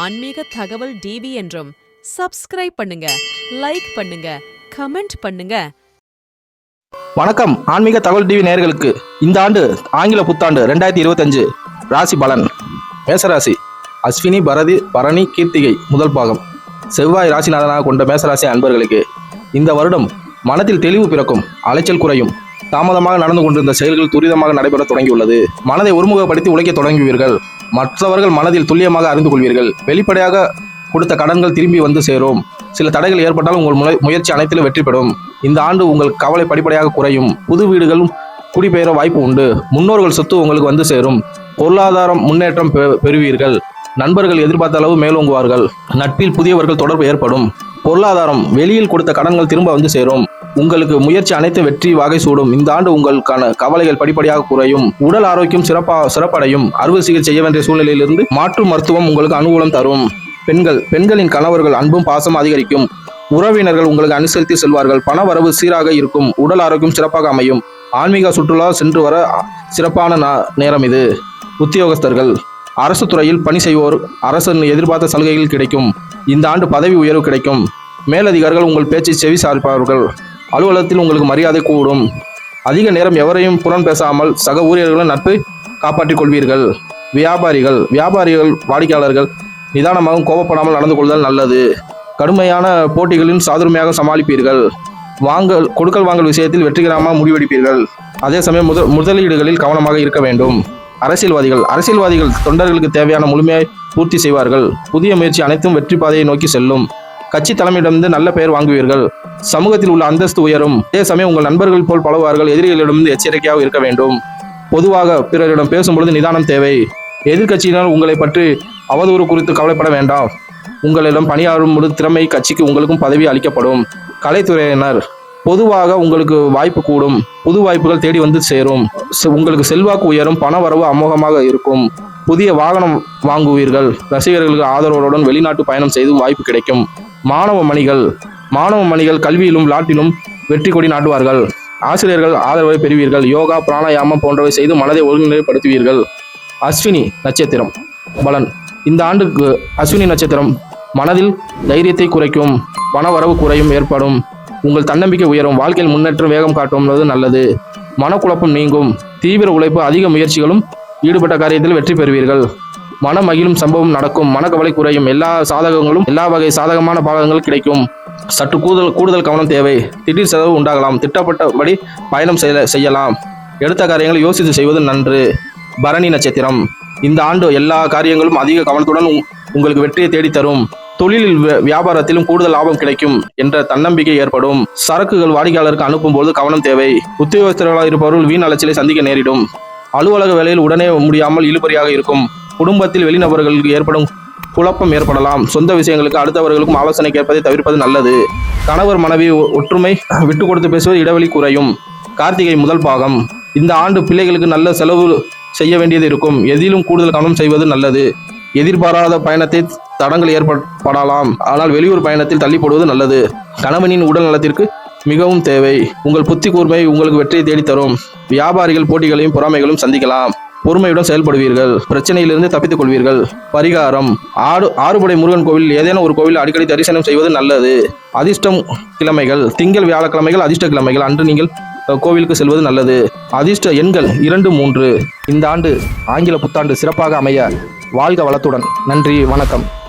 ஆன்மீக தகவல் டிவி என்றும் சப்ஸ்கிரைப் பண்ணுங்க லைக் பண்ணுங்க கமெண்ட் பண்ணுங்க. வணக்கம். ஆன்மீக தகவல் டிவி நேர்களுக்கு இந்த ஆண்டு ஆங்கில புத்தாண்டு ரெண்டாயிரத்தி இருபத்தஞ்சு ராசி பலன். மேசராசி அஸ்வினி பரதி பரணி கீர்த்திகை முதல் பாகம். செவ்வாய் ராசிநாதனாக கொண்ட மேசராசி அன்பர்களுக்கு இந்த வருடம் மனத்தில் தெளிவு பிறக்கும் அலைச்சல் குறையும். தாமதமாக நடந்து கொண்டிருந்த செயல்கள் துரிதமாக நடைபெற தொடங்கியுள்ளது. மனதை ஒருமுகப்படுத்தி உழைக்க தொடங்குவீர்கள். மற்றவர்கள் மனதில் துல்லியமாக அறிந்து கொள்வீர்கள். வெளிப்படையாக கொடுத்த கடன்கள் திரும்பி வந்து சேரும். சில தடைகள் ஏற்பட்டால் உங்கள் முயற்சி அனைத்திலும் வெற்றி பெறும். இந்த ஆண்டு உங்கள் கவலை படிப்படியாக குறையும். புது வீடுகளும் குடிபெயர வாய்ப்பு உண்டு. முன்னோர்கள் சொத்து உங்களுக்கு வந்து சேரும். பொருளாதாரம் முன்னேற்றம் பெ- பெறுவீர்கள். நண்பர்கள் எதிர்பார்த்த அளவு மேலோங்குவார்கள். நட்பில் புதியவர்கள் தொடர்பு ஏற்படும். பொருளாதாரம் வெளியில் கொடுத்த கடன்கள் திரும்ப வந்து சேரும். உங்களுக்கு முயற்சி அனைத்து வெற்றி வகை சூடும். இந்த ஆண்டு உங்களுக்கான கவலைகள் படிப்படியாக குறையும். உடல் ஆரோக்கியம் சிறப்பா சிறப்படையும். அறுவை சிகிச்சை செய்ய வேண்டிய சூழ்நிலையிலிருந்து மாற்று மருத்துவம் உங்களுக்கு அனுகூலம் தரும். பெண்கள் பெண்களின் கணவர்கள் அன்பும் பாசம் அதிகரிக்கும். உறவினர்கள் உங்களுக்கு அனுசரித்து செல்வார்கள். பண வரவு சீராக இருக்கும். உடல் ஆரோக்கியம் சிறப்பாக அமையும். ஆன்மீக சுற்றுலா சென்று வர சிறப்பான நேரம் இது. உத்தியோகஸ்தர்கள் அரசு துறையில் பணி செய்வோர் அரசு எதிர்பார்த்த சலுகைகள் கிடைக்கும். இந்த ஆண்டு பதவி உயர்வு கிடைக்கும். மேலதிகாரிகள் உங்கள் பேச்சை செவி சார்ப்பார்கள். அலுவலகத்தில் உங்களுக்கு மரியாதை கூடும். அதிக நேரம் எவரையும் புறம் பேசாமல் சக ஊழியர்களும் நட்பை காப்பாற்றிக் கொள்வீர்கள். வியாபாரிகள் வியாபாரிகள் வாடிக்கையாளர்கள் நிதானமாகவும் கோபப்படாமல் நடந்து கொள்வதால் நல்லது. கடுமையான போட்டிகளின் சாதுரிமையாக சமாளிப்பீர்கள். வாங்கல் கொடுக்கல் வாங்கல் விஷயத்தில் வெற்றிகரமாக முடிவெடுப்பீர்கள். அதே சமயம் முத முதலீடுகளில் கவனமாக இருக்க வேண்டும். அரசியல்வாதிகள் அரசியல்வாதிகள் தொண்டர்களுக்கு தேவையான முழுமையை பூர்த்தி செய்வார்கள். புதிய முயற்சி அனைத்தும் வெற்றி பாதையை நோக்கி செல்லும். கட்சி தலைமையிடமிருந்து நல்ல பெயர் வாங்குவீர்கள். சமூகத்தில் உள்ள அந்தஸ்து உயரும். அதே சமயம் உங்கள் நண்பர்கள் போல் பழகுவார்கள். எதிரிகளிடமிருந்து எச்சரிக்கையாக இருக்க வேண்டும். பொதுவாக பிறரிடம் பேசும்பொழுது நிதானம் தேவை. எதிர்க்கட்சியினர் உங்களை பற்றி அவதூறு குறித்து கவலைப்பட வேண்டாம். உங்களிடம் பணியாற்றும் பொழுது திறமை கட்சிக்கு உங்களுக்கும் பதவி அளிக்கப்படும். கலைத்துறையினர் பொதுவாக உங்களுக்கு வாய்ப்பு கூடும். புது வாய்ப்புகள் தேடி வந்து சேரும். உங்களுக்கு செல்வாக்கு உயரும். பண வரவு அமோகமாக இருக்கும். புதிய வாகனம் வாங்குவீர்கள். ரசிகர்களுக்கு ஆதரவுடன் வெளிநாட்டு பயணம் செய்தும் வாய்ப்பு கிடைக்கும். மாணவ மணிகள் மாணவ மணிகள் கல்வியிலும் விளாட்டிலும் வெற்றி கொடி நாட்டுவார்கள். ஆசிரியர்கள் ஆதரவை பெறுவீர்கள். யோகா பிராணாயாமம் போன்றவை செய்து மனதை ஒருநிலைப்படுத்துவீர்கள். அஸ்வினி நட்சத்திரம் பலன். இந்த ஆண்டுக்கு அஸ்வினி நட்சத்திரம் மனதில் தைரியத்தை குறைக்கும் பணவரவு குறையும் ஏற்படும். உங்கள் தன்னம்பிக்கை உயரும் வாழ்க்கையில் முன்னேற்றம் வேகம் காட்டுவது நல்லது. மனக்குழப்பம் நீங்கும் தீவிர உழைப்பு அதிக முயற்சிகளும் ஈடுபட்ட காரியத்தில் வெற்றி பெறுவீர்கள். மன மகிழும் சம்பவம் நடக்கும். மனக்கவலை குறையும் எல்லா சாதகங்களும் எல்லா வகை சாதகமான பாகங்கள் கிடைக்கும். சற்று கூடுதல் கூடுதல் கவனம் தேவை. திடீர் செலவு உண்டாகலாம். திட்டப்பட்டபடி பயணம் செய்ய செய்யலாம். எடுத்த காரியங்களை யோசித்து செய்வது நன்று. பரணி நட்சத்திரம். இந்த ஆண்டு எல்லா காரியங்களும் அதிக கவனத்துடன் உங்களுக்கு வெற்றியை தேடித் தரும் தொழிலில் வியாபாரத்திலும் கூடுதல் லாபம் கிடைக்கும் என்ற தன்னம்பிக்கை ஏற்படும். சரக்குகள் வாடிக்கையாளருக்கு அனுப்பும்போது கவனம் தேவை. உத்தியோகஸ்தர்களாக இருப்பவர்கள் வீண் அலைச்சலை சந்திக்க நேரிடும். அலுவலக வேலையில் உடனே முடியாமல் இழுபறியாக இருக்கும். குடும்பத்தில் வெளிநபர்களுக்கு ஏற்படும் குழப்பம் ஏற்படலாம். சொந்த விஷயங்களுக்கு அடுத்தவர்களுக்கும் ஆலோசனை கேட்பதை தவிர்ப்பது நல்லது. கணவர் மனைவி ஒ- ஒற்றுமை விட்டு கொடுத்து பேசுவது இடைவெளி குறையும். கார்த்திகை முதல் பாகம். இந்த ஆண்டு பிள்ளைகளுக்கு நல்ல செலவு செய்ய வேண்டியது இருக்கும். எதிலும் கூடுதல் கவனம் செய்வது நல்லது. எதிர்பாராத பயணத்தை தடங்கள் ஏற்படலாம் ஆனால் வெளியூர் பயணத்தில் தள்ளி போடுவது நல்லது. கணவனின் உடல் நலத்திற்கு மிகவும் தேவை. உங்கள் புத்தி கூர்மை உங்களுக்கு வெற்றியை தேடித் தரும் வியாபாரிகள் போட்டிகளையும் பொறாமைகளும் சந்திக்கலாம். பொறுமையுடன் செயல்படுவீர்கள். பிரச்சனையிலிருந்து தப்பித்துக் கொள்வீர்கள். பரிகாரம். ஆடு ஆறுபடை முருகன் கோவில் ஏதேனும் ஒரு கோவில் அடிக்கடி தரிசனம் செய்வது நல்லது. அதிர்ஷ்டம் கிழமைகள். திங்கள் வியாழக்கிழமைகள் அதிர்ஷ்ட கிழமைகள். அன்று நீங்கள் கோவிலுக்கு செல்வது நல்லது. அதிர்ஷ்ட எண்கள் இரண்டு மூன்று. இந்த ஆண்டு ஆங்கில புத்தாண்டு சிறப்பாக அமைய வாழ்க வளத்துடன். நன்றி வணக்கம்.